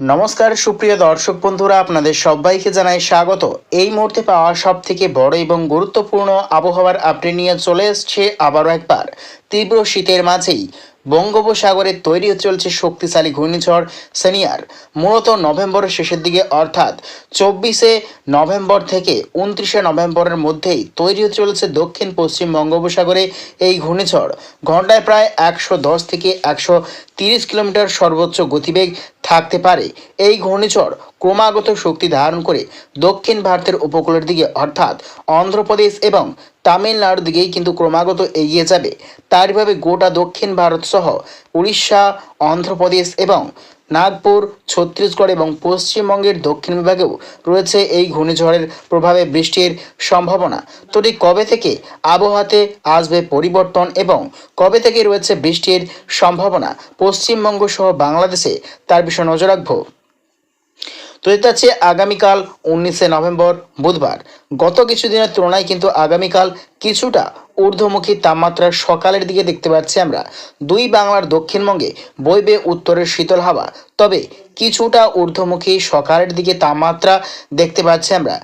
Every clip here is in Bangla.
নমস্কার, সুপ্রিয় দর্শক বন্ধুরা, আপনাদের সবাইকে জানাই স্বাগত। এই মুহূর্তে পাওয়া সব থেকে বড় এবং গুরুত্বপূর্ণ আবহাওয়ার আপডেট নিয়ে চলে এসছে আবারও একবার। তীব্র শীতের মাঝেই বঙ্গোপসাগরে তৈরি চলছে শক্তিশালী ঘূর্ণিঝড় সেনিয়ার। মূলত নভেম্বরের শেষের দিকে অর্থাৎ চব্বিশে নভেম্বর থেকে উনত্রিশে নভেম্বরের মধ্যেই তৈরি চলেছে দক্ষিণ পশ্চিম বঙ্গোপসাগরে এই ঘূর্ণিঝড়। ঘন্টায় প্রায় একশো দশ থেকে একশো তিরিশ কিলোমিটার সর্বোচ্চ গতিবেগ থাকতে পারে। এই ঘূর্ণিঝড় ক্রমাগত শক্তি ধারণ করে দক্ষিণ ভারতের উপকূলের দিকে, অর্থাৎ অন্ধ্রপ্রদেশ এবং তামিলনাড়ুর দিকেই কিন্তু ক্রমাগত এগিয়ে যাবে। তারভাবে গোটা দক্ষিণ ভারত সহ উড়িষ্যা, অন্ধ্রপ্রদেশ এবং নাগপুর, ছত্তিশগড় এবং পশ্চিমবঙ্গের দক্ষিণ বিভাগেও রয়েছে এই ঘূর্ণিঝড়ের প্রভাবে বৃষ্টির সম্ভাবনা। তো কবে থেকে আবহাওয়াতে আসবে পরিবর্তন এবং কবে থেকে রয়েছে বৃষ্টির সম্ভাবনা? পশ্চিমবঙ্গ সহ বাংলাদেশে তার বিষয়ে নজর রাখব। তো এটা হচ্ছে আগামীকাল উনিশে নভেম্বর বুধবার গত কিছুদিনের তুলনায় কিন্তু আগামীকাল কিছুটা ঊর্ধ্বমুখী তাপমাত্রা সকালের দিকে দেখতে পাচ্ছি আমরা। দুই বাংলার দক্ষিণবঙ্গে বইবে উত্তরের শীতল হাওয়া। তবে কিছুটা ঊর্ধ্বমুখী সকালের দিকে তাপমাত্রা দেখতে পাচ্ছি আমরা।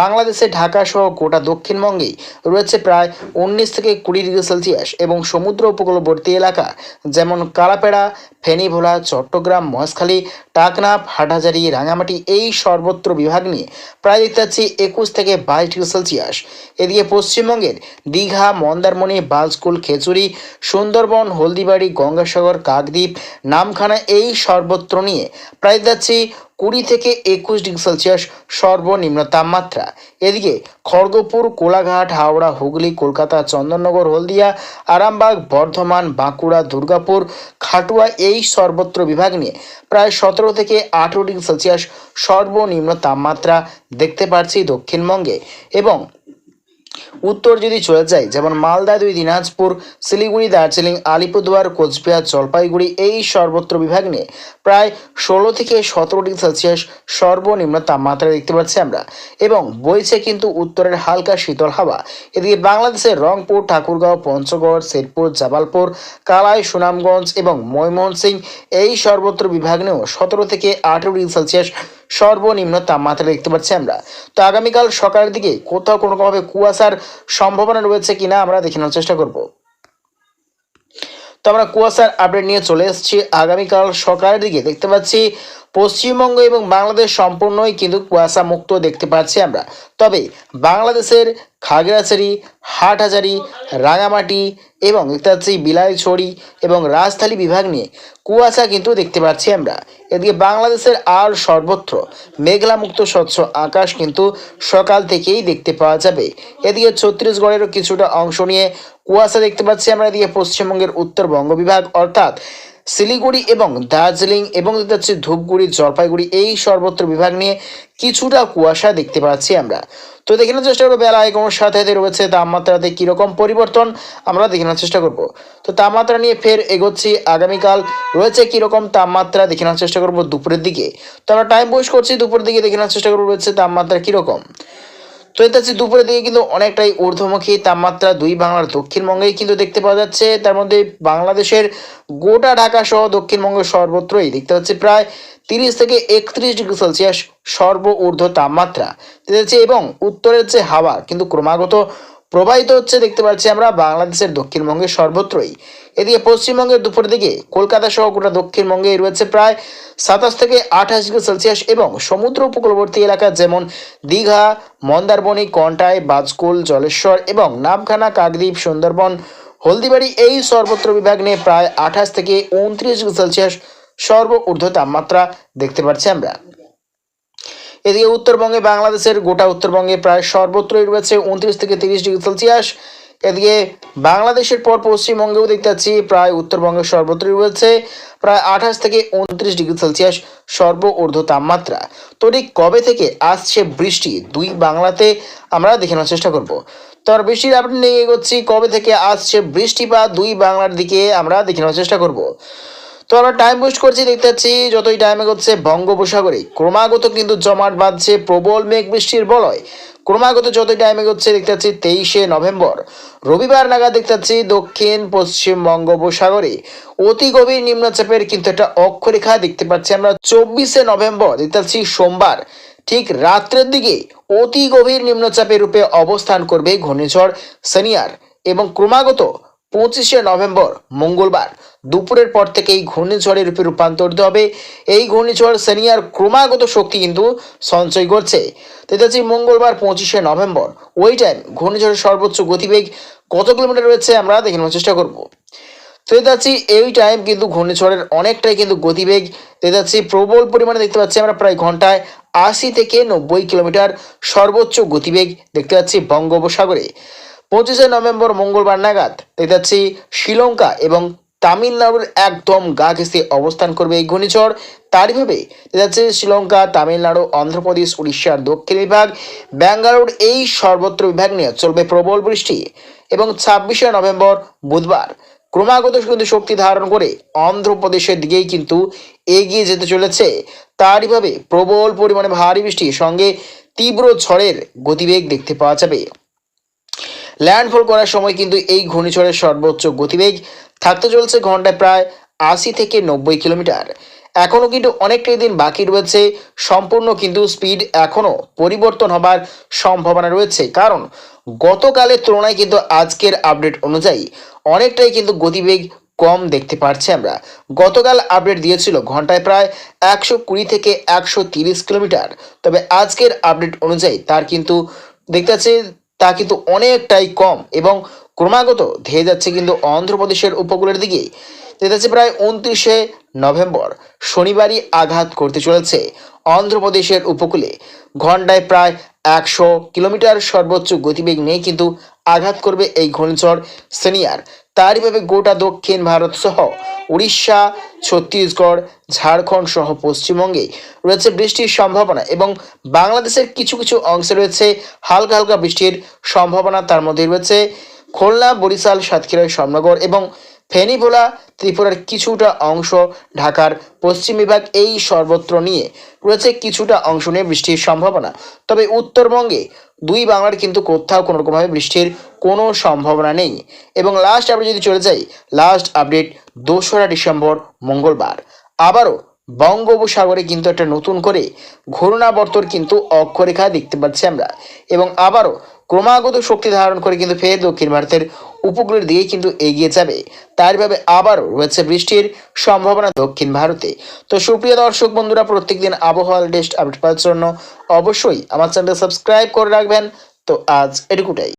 বাংলাদেশে ঢাকা সহ গোটা দক্ষিণবঙ্গেই রয়েছে প্রায় উনিশ থেকে কুড়ি ডিগ্রি সেলসিয়াস এবং সমুদ্র উপকূলবর্তী এলাকা যেমন কালাপেড়া, ফেনীভোলা, চট্টগ্রাম, মহেশখালী, টাকনাফ, হাটহাজারি, রাঙামাটি এই সর্বত্র বিভাগ নিয়ে প্রায় দেখতে পাচ্ছি একুশ থেকে বাইশ ডিগ্রি সেলসিয়াস এদিকে পশ্চিমবঙ্গের দীঘা, মন্দারমণি, বালস্কুল খেচুরি সুন্দরবন, হলদিবাড়ি, গঙ্গাসাগর, কাকদ্বীপ, নামখানা এই সর্বত্র নিয়ে প্রায় যাচ্ছি কুড়ি থেকে একুশ ডিগ্রি সেলসিয়াস সর্বনিম্ন তাপমাত্রা। এদিকে খড়গপুর, কোলাঘাট, হাওড়া, হুগলি, কলকাতা, চন্দননগর, হলদিয়া, আরামবাগ, বর্ধমান, বাঁকুড়া, দুর্গাপুর, খাটুয়া এই সর্বত্র বিভাগ নিয়ে প্রায় সতেরো থেকে আঠেরো ডিগ্রি সেলসিয়াস সর্বনিম্ন তাপমাত্রা দেখতে পাচ্ছি দক্ষিণবঙ্গে। এবং উত্তর যদি চলে যায়, যেমন মালদা দুই, দিনাজপুর, শিলিগুড়ি, দার্জিলিং, আলিপুরদুয়ার, কোচবিহার, জলপাইগুড়ি, এই সর্বত্র বিভাগ নিয়ে প্রায় ষোলো থেকে সতেরো ডিগ্রি সেলসিয়াস সর্বনিম্ন তাপমাত্রা দেখতে পাচ্ছি আমরা। এবং বইছে কিন্তু উত্তরের হালকা শীতল হাওয়া। এদিকে বাংলাদেশের রংপুর, ঠাকুরগাঁও, পঞ্চগড়, শেরপুর জাবালপুর কালাই, সুনামগঞ্জ এবং ময়মনসিংহ এই সর্বত্র বিভাগ নিয়েও সতেরো থেকে আঠেরো ডিগ্রি সেলসিয়াস সর্বনিম্ন তাপমাত্রা দেখতে পাচ্ছি আমরা। তো আগামীকাল সকালের দিকে কোথাও কোনো রকমভাবে কুয়াশার সম্ভাবনা রয়েছে কিনা আমরা দেখে নেওয়ার চেষ্টা করব। তো আমরা কুয়াশার আপডেট নিয়ে চলে এসেছি। আগামীকাল সকালের দিকে দেখতে পাচ্ছি পশ্চিমবঙ্গ এবং বাংলাদেশ সম্পূর্ণই কিন্তু কুয়াশা মুক্ত দেখতে পাচ্ছি আমরা। তবে বাংলাদেশের খাগড়াছড়ি, হাটহাজারি, রাঙামাটি এবং পাচ্ছি বিলাইছড়ি এবং রাজধানী বিভাগ নিয়ে কুয়াশা কিন্তু দেখতে পাচ্ছি আমরা। এদিকে বাংলাদেশের আর সর্বত্র মেঘলামুক্ত স্বচ্ছ আকাশ কিন্তু সকাল থেকেই দেখতে পাওয়া যাবে। এদিকে ছত্তিশগড়েরও কিছুটা অংশ নিয়ে কুয়াশা দেখতে পাচ্ছি আমরা এদিকে পশ্চিমবঙ্গের উত্তরবঙ্গ বিভাগ অর্থাৎ শিলিগুড়ি এবং দার্জিলিং এবং দেখতে পাচ্ছি ধূপগুড়ি, জলপাইগুড়ি, এই সর্বত্র বিভাগ নিয়ে কিছুটা কুয়াশা দেখতে পাচ্ছি আমরা। তো দেখে নেওয়ার চেষ্টা করব, বেলা এগোনোর সাথে সাথে রয়েছে তাপমাত্রাতে কীরকম পরিবর্তন, আমরা দেখে নেওয়ার চেষ্টা করব। তো তাপমাত্রা নিয়ে ফের এগোচ্ছি, আগামীকাল রয়েছে কীরকম তাপমাত্রা, দেখে নেওয়ার চেষ্টা করব দুপুরের দিকে। তো আমরা টাইম পোস্ট করছি, দুপুরের দিকে দেখে নেওয়ার চেষ্টা করব রয়েছে তাপমাত্রা কীরকম। তো হচ্ছে দুপুরের দিকে কিন্তু অনেকটাই ঊর্ধ্বমুখী তাপমাত্রা দুই বাংলার দক্ষিণবঙ্গেই কিন্তু দেখতে পাওয়া যাচ্ছে। তার মধ্যে বাংলাদেশের গোটা ঢাকা সহ দক্ষিণবঙ্গের সর্বত্রই দেখতে পাচ্ছি প্রায় তিরিশ থেকে একত্রিশ ডিগ্রি সেলসিয়াস সর্ব ঊর্ধ্ব তাপমাত্রা এবং উত্তরের যে হাওয়া কিন্তু ক্রমাগত প্রবাহিত হচ্ছে দেখতে পাচ্ছি আমরা বাংলাদেশের দক্ষিণবঙ্গের সর্বত্রই। এদিকে পশ্চিমবঙ্গের দুপুর দিকে কলকাতা সহ গোটা দক্ষিণবঙ্গে রয়েছে প্রায় সাতাশ থেকে আঠাশ ডিগ্রি সেলসিয়াস এবং সমুদ্র উপকূলবর্তী এলাকা যেমন দীঘা, মন্দারমণি, কন্টাই, বাজকুল, জলেশ্বর এবং নামখানা, কাকদ্বীপ, সুন্দরবন, হলদিবাড়ি এই সর্বত্র বিভাগ নিয়ে প্রায় আঠাশ থেকে উনত্রিশ ডিগ্রি সেলসিয়াস সর্ব ঊর্ধ্ব তাপমাত্রা দেখতে পাচ্ছি আমরা। এদিকে উত্তরবঙ্গে বাংলাদেশের গোটা উত্তরবঙ্গে প্রায় সর্বত্রই রয়েছে উনত্রিশ থেকে তিরিশ ডিগ্রি সেলসিয়াস। এদিকে বাংলাদেশের পর পশ্চিমবঙ্গেও দেখতে পাচ্ছি প্রায় উত্তরবঙ্গের সর্বত্রই রয়েছে প্রায় আঠাশ থেকে উনত্রিশ ডিগ্রি সেলসিয়াস সর্ব ঊর্ধ্ব তাপমাত্রা। তো ঠিক কবে থেকে আসছে বৃষ্টি? দুই বাংলাতে আমরা দেখে নেওয়ার চেষ্টা করব। তো আর বৃষ্টির আপনি নিয়ে এগোচ্ছি, কবে থেকে আসছে বৃষ্টিপাত? দুই বাংলার দিকে আমরা দেখে নেওয়ার চেষ্টা করব। তো আমরা টাইম ওয়েস্ট করছি, দেখতে পাচ্ছি যতই টাইম এগোচ্ছে, বঙ্গোপসাগরে। ক্রমাগত কিন্তু জমাট বাঁধছে প্রবল মেঘ বৃষ্টির বলয়। ক্রমাগত যতই টাইমে হচ্ছে দেখতে পাচ্ছি তেইশে নভেম্বর। রবিবার নাগাদ দেখতে পাচ্ছি দক্ষিণ, পশ্চিম বঙ্গোপসাগরে। অতি গভীর নিম্নচাপের কিন্তু একটা অক্ষরেখা দেখতে পাচ্ছি আমরা। চব্বিশে নভেম্বর, দেখতে পাচ্ছি সোমবার। ঠিক রাত্রের দিকে অতি গভীর নিম্নচাপের রূপে অবস্থান করবে ঘূর্ণিঝড় সানিয়ার এবং ক্রমাগত পঁচিশে নভেম্বর, মঙ্গলবার। দুপুরের পর থেকে এই ঘূর্ণিঝড়ের রূপে রূপান্তরিত হবে। এই ঘূর্ণিঝড় সেনিয়ার ক্রমাগত শক্তি কিন্তু সঞ্চয় করছে। তেতাছি মঙ্গলবার, পঁচিশে নভেম্বর। ওই টাইম ঘূর্ণিঝড়ের সর্বোচ্চ গতিবেগ কত কিলোমিটার রয়েছে আমরা দেখে নেওয়ার চেষ্টা করব। তো যাচ্ছি এই টাইম কিন্তু ঘূর্ণিঝড়ের অনেকটাই কিন্তু গতিবেগ। যাচ্ছি প্রবল পরিমাণে দেখতে পাচ্ছি আমরা প্রায় ঘন্টায় আশি থেকে নব্বই কিলোমিটার সর্বোচ্চ গতিবেগ দেখতে পাচ্ছি বঙ্গোপসাগরে। পঁচিশে নভেম্বর মঙ্গলবার নাগাদ দেখতে পাচ্ছি শ্রীলঙ্কা এবং তামিলনাড়ুর একদম গা ঘেঁষে অবস্থান করবে এই ঘূর্ণিঝড়। তারইভাবে যাচ্ছে শ্রীলঙ্কা, তামিলনাড়ু, অন্ধ্রপ্রদেশ, উড়িষ্যার দক্ষিণ বিভাগ, ব্যাঙ্গালোর এই সর্বত্র বিভাগ নিয়ে চলবে প্রবল বৃষ্টি এবং ছাব্বিশে নভেম্বর বুধবার ক্রমাগত কিন্তু শক্তি ধারণ করে অন্ধ্রপ্রদেশের দিকেই কিন্তু এগিয়ে যেতে চলেছে। তারইভাবে প্রবল পরিমাণে ভারী বৃষ্টির সঙ্গে তীব্র ঝড়ের গতিবেগ দেখতে পাওয়া যাবে। ল্যান্ডফল করার সময় কিন্তু এই ঘূর্ণিঝড়ের সর্বোচ্চ গতিবেগ থাকতে চলছে ঘন্টায় প্রায় আশি থেকে নব্বই কিলোমিটার। এখনও কিন্তু অনেকটাই দিন বাকি রয়েছে, সম্পূর্ণ কিন্তু স্পিড এখনও পরিবর্তন হবার সম্ভাবনা রয়েছে। কারণ গতকালের তুলনায় কিন্তু আজকের আপডেট অনুযায়ী অনেকটাই কিন্তু গতিবেগ কম দেখতে পাচ্ছি আমরা। গতকাল আপডেট দিয়েছিল ঘন্টায় প্রায় একশো কুড়ি থেকে একশো তিরিশ কিলোমিটার। তবে আজকের আপডেট অনুযায়ী তার কিন্তু দেখতে তা কিন্তু অনেকটাই কম এবং ক্রমাগত ধেয়ে যাচ্ছে কিন্তু অন্ধ্রপ্রদেশের উপকূলের দিকে। ধেয়ে যাচ্ছে প্রায় উনত্রিশে নভেম্বর, শনিবারই আঘাত করতে চলেছে। অন্ধ্রপ্রদেশের উপকূলে। ঘন্টায় প্রায় একশো কিলোমিটার সর্বোচ্চ গতিবেগ নিয়ে কিন্তু আঘাত করবে এই ঘূর্ণিঝড় সিনিয়র। তারইভাবে গোটা দক্ষিণ ভারত সহ উড়িষ্যা, ছত্তিশগড়, ঝাড়খণ্ড সহ পশ্চিমবঙ্গে রয়েছে বৃষ্টির সম্ভাবনা এবং বাংলাদেশের কিছু কিছু অংশে রয়েছে হালকা হালকা বৃষ্টির সম্ভাবনা। তার মধ্যে রয়েছে খুলনা, বরিশাল, সাতক্ষীরা শ্যামনগর এবং ফেনী ভোলা ত্রিপুরার কিছুটা অংশ ঢাকার পশ্চিম বিভাগ এই সর্বত্র নিয়ে রয়েছে কিছুটা অংশ নিয়ে বৃষ্টির সম্ভাবনা। তবে উত্তরবঙ্গে দুই বাংলার কিন্তু কোথাও কোনো রকমভাবে বৃষ্টির কোনো সম্ভাবনা নেই। এবং লাস্ট আপডেট যদি চলে যাই লাস্ট আপডেট দোসরা ডিসেম্বর, মঙ্গলবার। আবারও বঙ্গোপসাগরে কিন্তু একটা নতুন করে ঘূর্ণাবর্তর কিন্তু অক্ষরেখা দেখতে পাচ্ছি আমরা। এবং আবারও ক্রমাগত শক্তি ধারণ করে কিন্তু ফের দক্ষিণ ভারতের উপকূলের দিকে কিন্তু এগিয়ে যাবে। তার ভাবে আবারও রয়েছে বৃষ্টির সম্ভাবনা দক্ষিণ ভারতে। তো সুপ্রিয় দর্শক বন্ধুরা, প্রত্যেকদিন আবহাওয়া লেটেস্ট আপডেট পাওয়ার জন্য অবশ্যই আমার চ্যানেল সাবস্ক্রাইব করে রাখবেন। তো আজ এটুকুটাই।